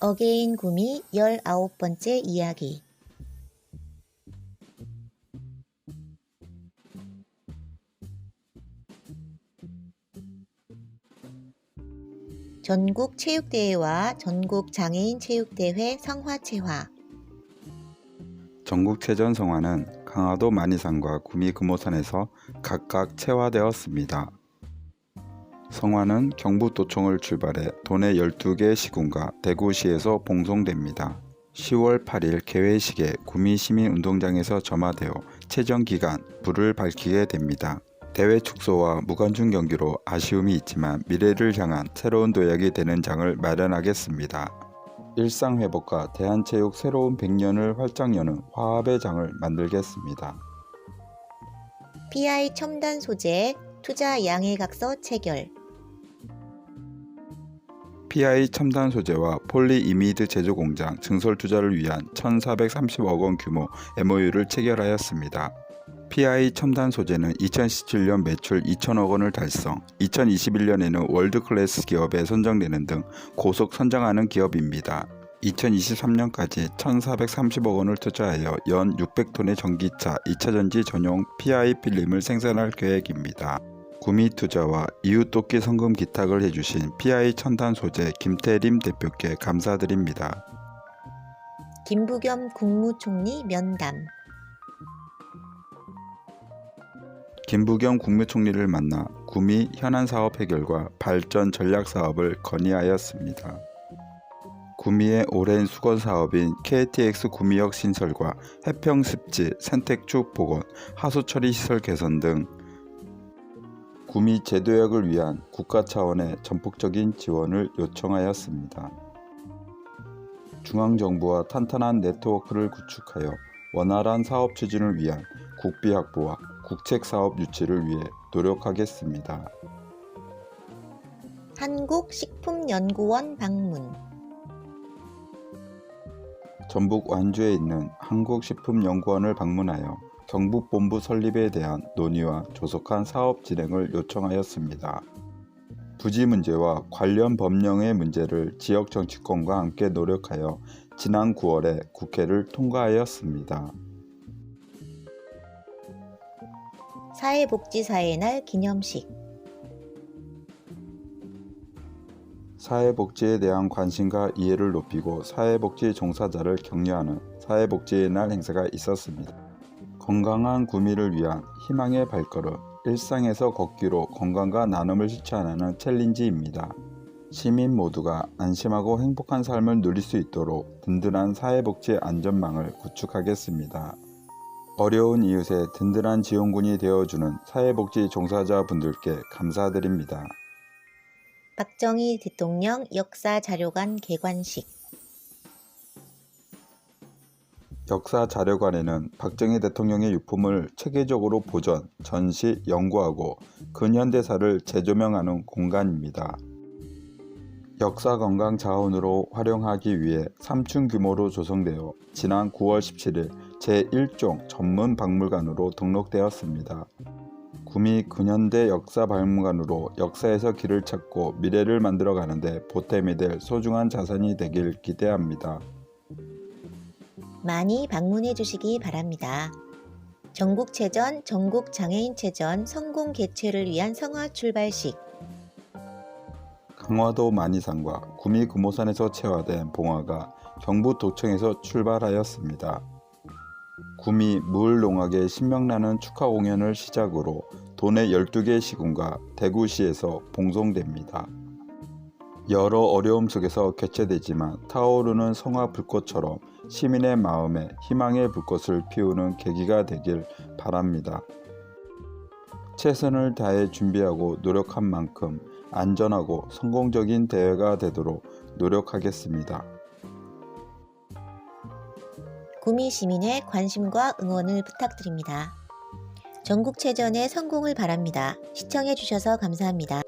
어게인 구미 19번째 이야기 전국 체육대회와 전국 장애인 체육대회 성화체화 전국체전 성화는 강화도 만이산과 구미 금오산에서 각각 체화되었습니다. 성화는 경북도청을 출발해 도내 12개 시군과 대구시에서 봉송됩니다. 10월 8일 개회식에 구미 시민운동장에서 점화되어 체전 기간 불을 밝히게 됩니다. 대회 축소와 무관중 경기로 아쉬움이 있지만 미래를 향한 새로운 도약이 되는 장을 마련하겠습니다. 일상회복과 대한체육 새로운 100년을 활짝 여는 화합의 장을 만들겠습니다. PI 첨단 소재 투자 양해각서 체결 PI 첨단 소재와 폴리이미드 제조 공장 증설 투자를 위한 1,430억 원 규모 MOU를 체결하였습니다. PI 첨단 소재는 2017년 매출 2천억 원을 달성, 2021년에는 월드클래스 기업에 선정되는 등 고속 선정하는 기업입니다. 2023년까지 1,430억 원을 투자하여 연 600톤의 전기차 2차전지 전용 PI 필름을 생산할 계획입니다. 구미투자와 이웃돕기 성금 기탁을 해주신 PI 첨단 소재 김태림 대표께 감사드립니다. 김부겸 국무총리 면담 김부겸 국무총리를 만나 구미 현안 사업 해결과 발전 전략 사업을 건의하였습니다. 구미의 오랜 수건 사업인 KTX 구미역 신설과 해평 습지, 생태축 복원, 하수 처리 시설 개선 등 구미 제도약을 위한 국가 차원의 전폭적인 지원을 요청하였습니다. 중앙정부와 탄탄한 네트워크를 구축하여 원활한 사업 추진을 위한 국비 확보와 국책 사업 유치를 위해 노력하겠습니다. 한국식품연구원 방문 전북 완주에 있는 한국식품연구원을 방문하여 경북본부 설립에 대한 논의와 조속한 사업 진행을 요청하였습니다. 부지 문제와 관련 법령의 문제를 지역 정치권과 함께 노력하여 지난 9월에 국회를 통과하였습니다. 사회복지사의 날 기념식 사회복지에 대한 관심과 이해를 높이고 사회복지 종사자를 격려하는 사회복지의 날 행사가 있었습니다. 건강한 구미를 위한 희망의 발걸음, 일상에서 걷기로 건강과 나눔을 실천하는 챌린지입니다. 시민 모두가 안심하고 행복한 삶을 누릴 수 있도록 든든한 사회복지 안전망을 구축하겠습니다. 어려운 이웃의 든든한 지원군이 되어주는 사회복지 종사자분들께 감사드립니다. 박정희 대통령 역사자료관 개관식 역사 자료관에는 박정희 대통령의 유품을 체계적으로 보존, 전시, 연구하고 근현대사를 재조명하는 공간입니다. 역사 관광 자원으로 활용하기 위해 3층 규모로 조성되어 지난 9월 17일 제1종 전문 박물관으로 등록되었습니다. 구미 근현대 역사 박물관으로 역사에서 길을 찾고 미래를 만들어 가는데 보탬이 될 소중한 자산이 되길 기대합니다. 많이 방문해 주시기 바랍니다. 전국체전, 전국장애인체전 성공 개최를 위한 성화 출발식 강화도 만이산과 구미 금오산에서 체화된 봉화가 경북 도청에서 출발하였습니다. 구미 무을농악의 신명나는 축하 공연을 시작으로 도내 12개 시군과 대구시에서 봉송됩니다. 여러 어려움 속에서 개최되지만 타오르는 성화 불꽃처럼 시민의 마음에 희망의 불꽃을 피우는 계기가 되길 바랍니다. 최선을 다해 준비하고 노력한 만큼 안전하고 성공적인 대회가 되도록 노력하겠습니다. 구미 시민의 관심과 응원을 부탁드립니다. 전국체전의 성공을 바랍니다. 시청해 주셔서 감사합니다.